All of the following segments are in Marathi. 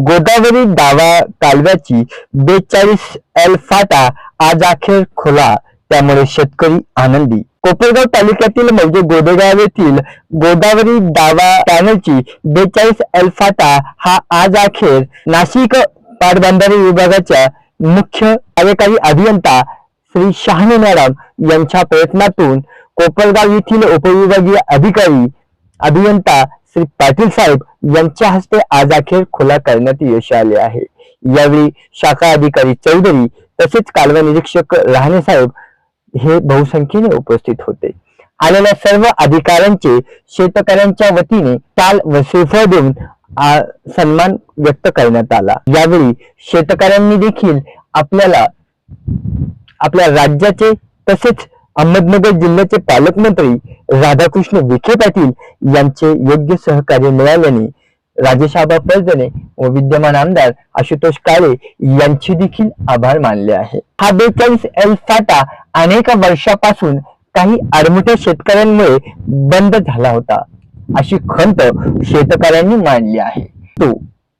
गोदावरी डावा कालव्याची बेचाळीस एल फाटा आज अखेर खुला. त्यामुळे शेतकरी आनंदी. कोपरगाव तालुक्यातील म्हणजे गोदेगाव येथील गोदावरी डावा पॅनलची बेचाळीस एल फाटा हा आज अखेर नाशिक पाटबंधारे विभागाच्या मुख्य कार्यकारी अभियंता श्री शहाणे मॅडम यांच्या प्रयत्नातून कोपरगाव येथील उपविभागीय अधिकारी अभियंता श्री पाटील साहेब यांच्या हस्ते आज अखेर खुला करण्यात यश आले आहे. यावेळी शाखा अधिकारी चौधरी तसेच कालवा निरीक्षक राहणे साहेब हे बहुसंख्येने उपस्थित होते. आलेल्या सर्व अधिकाऱ्यांचे शेतकऱ्यांच्या वतीने टाल व श्रीफळ देऊन सन्मान व्यक्त करण्यात आला. यावेळी शेतकऱ्यांनी देखील आपल्याला आपल्या राज्याचे तसेच अहमदनगर जिल्ह्याचे पालकमंत्री राधाकृष्ण विखे पाटील यांचे योग्य सहकार्य मिळाल्याने राजेशाबा परजणे व विद्यमान आमदार आशुतोष काळे यांचे देखील आभार मानले आहे. हा बेचाळीस एल साठा अनेक वर्षापासून काही आडमुठ्या शेतकऱ्यांमुळे बंद झाला होता. अशी खंत शेतकऱ्यांनी मांडली आहे. तो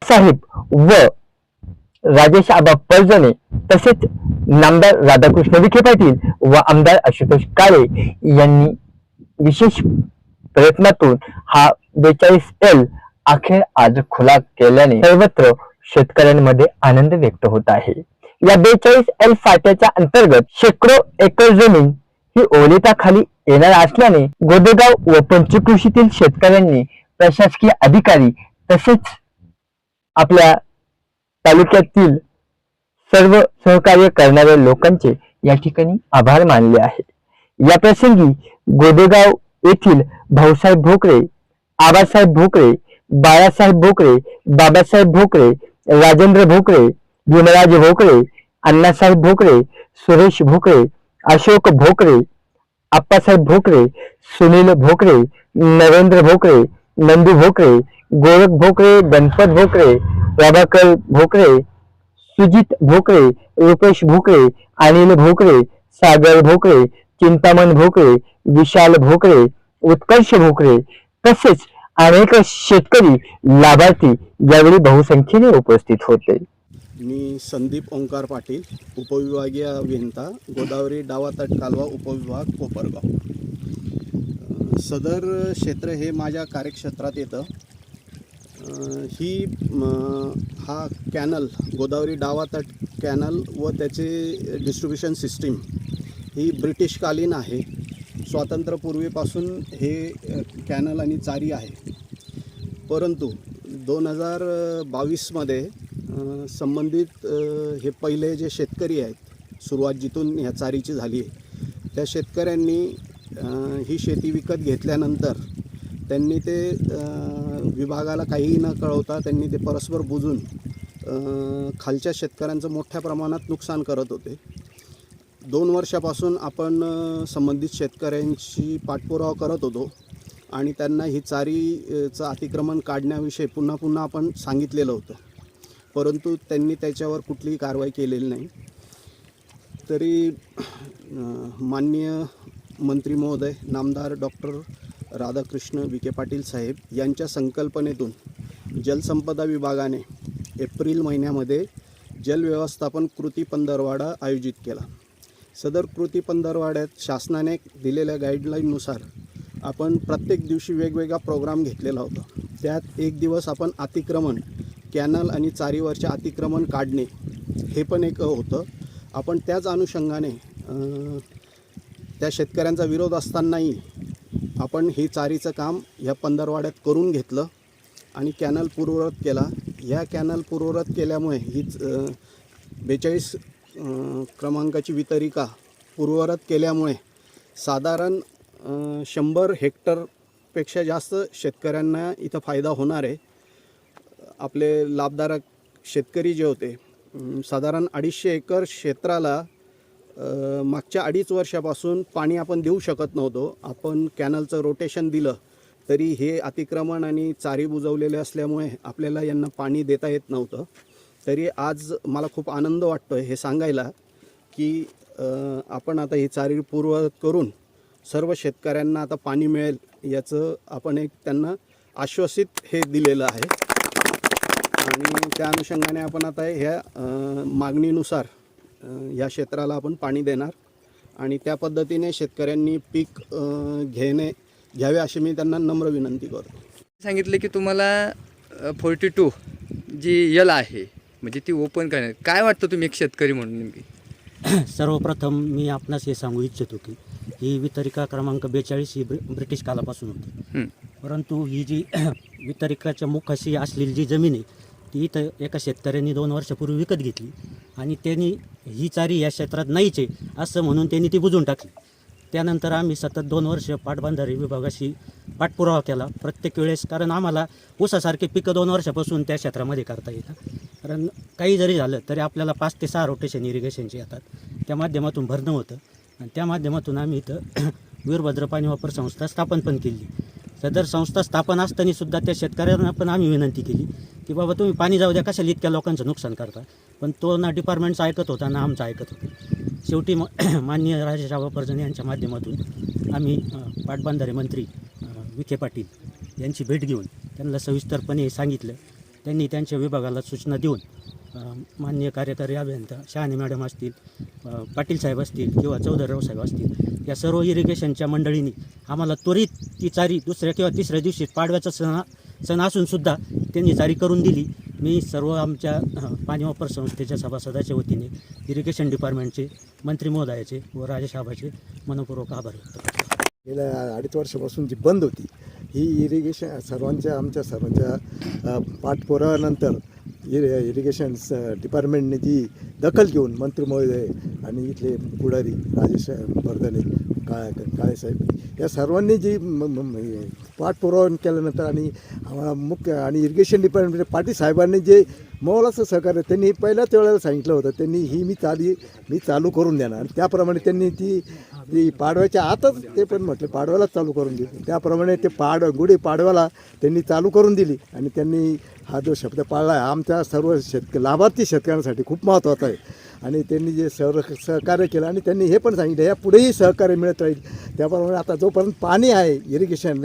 साहेब व राजेश आबा परजणे तसेच नामदार राधाकृष्ण विखे पाटील व आमदार आशुतोष काळे यांनी विशेष प्रयत्नातून हा बेचाळीस एल अखेर आज खुला केल्याने सर्वत्र शेतकऱ्यांमध्ये आनंद व्यक्त होत आहे. या बेचाळीस एल फाट्याच्या अंतर्गत शेकडो एकर जमीन ही ओलिताखाली येणार असल्याने गोदेगाव व पंचकृषीतील शेतकऱ्यांनी प्रशासकीय अधिकारी तसेच आपल्या तालुक्यातील सर्व सहकार्य करणाऱ्या लोकांचे या ठिकाणी आभार मानले आहे या प्रसंगी गोदेगाव येथील भाऊसाहेब भोकरे आबासाहेब भोकरे बाळासाहेब भोकरे बाबासाहेब भोकरे राजेंद्र भोकरे भीमराज भोकरे अण्णासाहेब भोकरे सुरेश भोकरे अशोक भोकरे आप्पासाहेब भोकरे सुनील भोकरे नरेंद्र भोकरे नंदू भोकरे गोरख भोकरे गणपत भोकरे प्रभाकर भोकरे सुजित भोकरे रुपेश भोकरे अनिल भोकरे सागर भोकरे चिंतामण भोकरे विशाल भोकरे उत्कर्ष भोकरे तसेच अनेक शेतकरी लाभार्थी यावेळी बहुसंख्येने उपस्थित होते. मी संदीप ओंकार पाटील उपविभागीय अभियंता गोदावरी डावा तट कालवा उपविभाग कोपरगाव. सदर क्षेत्र हे माझ्या कार्यक्षेत्रात येतं. ही हा कॅनल गोदावरी डावा तट कॅनल व त्याचे डिस्ट्रीब्युशन सिस्टीम ही ब्रिटिशकालीन आहे. स्वातंत्र्यपूर्वीपासून हे कॅनल आणि चारी आहे. परंतु दोन हजार बावीसमध्ये संबंधित हे पहिले जे शेतकरी आहेत सुरुवात जिथून ह्या चारीची झाली आहे त्या शेतकऱ्यांनी ही शेती विकत घेतल्यानंतर त्यांनी ते विभागाला काहीही न कळवता त्यांनी ते परस्पर बुजून खालच्या शेतकऱ्यांचं मोठ्या प्रमाणात नुकसान करत होते. दोन वर्षापासून आपण संबंधित शेतकऱ्यांशी पाठपुरावा करत होतो आणि त्यांना ही चारीचं अतिक्रमण काढण्याविषयी पुन्हा पुन्हा आपण सांगितलेलं होतं. परंतु त्यांनी त्याच्यावर कुठलीही कारवाई केलेली नाही. तरी माननीय मंत्री महोदय नामदार डॉक्टर राधाकृष्ण विखे पाटील साहेब यांच्या संकल्पनेतून जलसंपदा विभागाने एप्रिल महिन्यामध्ये जल व्यवस्थापन कृती पंधरवाडा आयोजित केला. सदर कृती पंधरवाड्यात शासनाने दिलेल्या गाईडलाईननुसार आपण प्रत्येक दिवशी वेगवेगळा प्रोग्राम घेतलेला होता. त्यात एक दिवस आपण अतिक्रमण कॅनल आणि चारीवरचे अतिक्रमण काढणे हे पण एक होतं. आपण त्याच अनुषंगाने त्या शेतकऱ्यांचा विरोध असतानाही आपण हे चारीचं काम ह्या पंधरवाड्यात करून घेतलं आणि कॅनल पूर्ववत केला. ह्या कॅनल पूर्ववत केल्यामुळे हीच बेचाळीस क्रमांकाची वितरिका पूर्ववत केल्यामुळे साधारण शंभर हेक्टरपेक्षा जास्त शेतकऱ्यांना इथं फायदा होणार आहे. आपले लाभदारक शेतकरी जे होते साधारण अडीचशे एकर क्षेत्राला मागच्या अडीच वर्षापासून पाणी आपण देऊ शकत नव्हतो. आपण कॅनलचं रोटेशन दिलं तरी हे अतिक्रमण आणि चारी बुजवलेले असल्यामुळे आपल्याला यांना पाणी देता येत नव्हतं. तरी आज मला खूप आनंद वाटतो आहे हे सांगायला की आपण आता ही चारी पूर्ववत करून सर्व शेतकऱ्यांना आता पाणी मिळेल याचं आपण एक त्यांना आश्वासित हे दिलेलं आहे. आणि त्या अनुषंगाने आपण आता ह्या मागणीनुसार ह्या क्षेत्राला आपण पाणी देणार. आणि त्या पद्धतीने शेतकऱ्यांनी पीक घेणे घ्यावे अशी मी त्यांना नम्र विनंती करतो. सांगितलं की तुम्हाला फोर्टी टू जी यल आहे म्हणजे ती ओपन करणार काय वाटतं तुम्ही एक शेतकरी म्हणून नेमकी? सर्वप्रथम मी आपणास हे सांगू इच्छितो की ही वितरिका क्रमांक बेचाळीस ही ब्रि- ब्रिटिश कालापासून होती. परंतु ही जी वितरिकाच्या मुखाशी असलेली जी जमीन आहे ती इथं एका शेतकऱ्यांनी दोन वर्षापूर्वी विकत घेतली. आणि त्यांनी ही चारी या क्षेत्रात नाहीच आहे असं म्हणून त्यांनी ती बुजून टाकली. त्यानंतर आम्ही सतत दोन वर्ष पाटबंधारे विभागाशी पाठपुरावा केला प्रत्येक वेळेस कारण आम्हाला ऊसासारखे पिकं दोन वर्षापासून त्या क्षेत्रामध्ये करता येतं कारण काही जरी झालं तरी आपल्याला पाच ते सहा रोटेशन इरिगेशनचे येतात. त्या माध्यमातून भरणं होतं. आणि त्या माध्यमातून आम्ही इथं वीरभद्र पाणी वापर संस्था स्थापन पण केली. सदर संस्था स्थापन असताना सुद्धा त्या शेतकऱ्यांना पण आम्ही विनंती केली की बाबा तुम्ही पाणी जाऊ द्या कशाला इतक्या लोकांचं नुकसान करता? पण तो ना डिपार्टमेंटचं ऐकत होता ना आमचं ऐकत होतं. शेवटी म माननीय राजेशाबा परजन यांच्या माध्यमातून आम्ही पाटबंधारे मंत्री विखे पाटील यांची भेट घेऊन त्यांना सविस्तरपणे सांगितलं. त्यांनी त्यांच्या विभागाला सूचना देऊन मान्य माननीय कार्यकारी अभियंता शहाणे मॅडम असतील पाटील साहेब असतील किंवा चौधरीराव साहेब असतील या सर्व इरिगेशनच्या मंडळींनी आम्हाला त्वरित ती चारी दुसऱ्या किंवा तिसऱ्या दिवशी पाडव्याचा सण सण असूनसुद्धा त्यांनी जारी करून दिली. मी सर्व आमच्या पाणी वापर संस्थेच्या सभासदाच्या वतीने इरिगेशन डिपार्टमेंटचे मंत्री महोदयाचे व राजेसाहेबाचे मनपूर्वक आभार व्यक्त गेल्या अडीच वर्षापासून जी बंद होती ही इरिगेशन सर्वांच्या आमच्या सर्वांच्या पाठपुरानंतर इरि इरिगेशन डिपार्टमेंटने जी दखल घेऊन मंत्री महोदय आणि इथले पुढारी राजेश वर्धने काय काळेसाहेब या सर्वांनी जी म- पाठपुरावा केल्यानंतर आणि आम्हाला मुख्य आणि इरिगेशन डिपार्टमेंट पाटील साहेबांनी जे मोलाचं सहकार्य त्यांनी पहिल्याच वेळेला सांगितलं होतं त्यांनी ही मी चाली मी चालू करून देणार. त्याप्रमाणे त्यांनी ती ती पाडव्याच्या आतच ते पण म्हटले पाडव्यालाच चालू करून दिली. त्याप्रमाणे ते पाड गुढी पाडव्याला त्यांनी चालू करून दिली आणि त्यांनी हा जो शब्द पाळला आहे आमच्या सर्व शेतक लाभार्थी शेतकऱ्यांसाठी खूप महत्त्वाचा आहे. आणि त्यांनी जे सर सहकार्य केलं आणि त्यांनी हे पण सांगितलं या पुढेही सहकार्य मिळत राहील. त्याप्रमाणे आता जोपर्यंत पाणी आहे इरिगेशन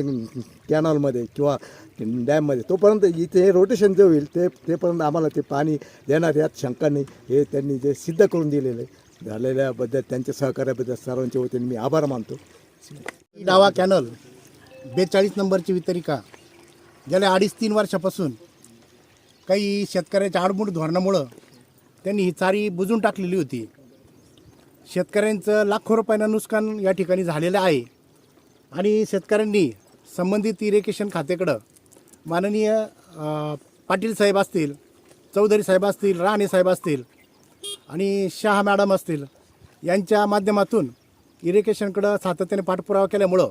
कॅनॉलमध्ये किंवा डॅममध्ये तोपर्यंत इथे हे रोटेशन जे होईल ते तेपर्यंत आम्हाला ते पाणी देणार यात शंका नाही. हे त्यांनी जे सिद्ध करून दिलेलं आहे झालेल्याबद्दल त्यांच्या सहकार्याबद्दल सर्वांच्या वतीने मी आभार मानतो. डावा कॅनल बेचाळीस नंबरची वितरिका. गेल्या अडीच तीन वर्षापासून काही शेतकऱ्याच्या आडमूड धोरणामुळं त्यांनी ही चारी बुजून टाकलेली होती. शेतकऱ्यांचं लाखो रुपयांना नुकसान या ठिकाणी झालेलं आहे. आणि शेतकऱ्यांनी संबंधित इरिगेशन खात्याकडं माननीय पाटील साहेब असतील चौधरी साहेब असतील राणे साहेब असतील आणि शहा मॅडम असतील यांच्या माध्यमातून इरिगेशनकडं सातत्याने पाठपुरावा केल्यामुळं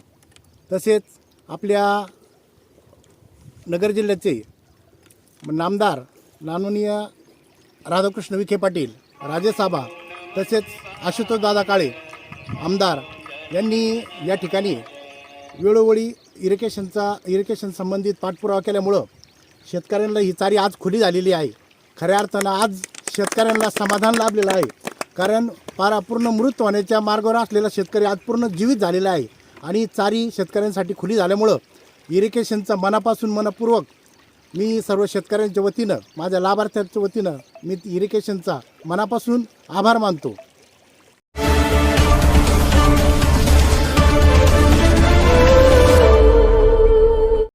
तसेच आपल्या नगर जिल्ह्याचे नामदार माननीय राधाकृष्ण विखे पाटील राजेसाबा तसेच आशुतोष दादा काळे आमदार यांनी या ठिकाणी वेळोवेळी इरिगेशनचा इरिगेशन संबंधित पाठपुरावा केल्यामुळं शेतकऱ्यांना ही चारी आज खुली झालेली आहे. खऱ्या अर्थानं आज शेतकऱ्यांना समाधान लाभलेलं आहे. कारण पारा पूर्ण मृत होण्याच्या मार्गावर असलेला शेतकरी आज पूर्ण जीवित झालेला आहे. आणि चारी शेतकऱ्यांसाठी खुली झाल्यामुळं इरिगेशनचा मनापासून मनपूर्वक मी सर्व शेतकऱ्यांच्या वतीनं माझ्या लाभार्थ्यांच्या वतीनं मी इरिगेशनचा मनापासून आभार मानतो.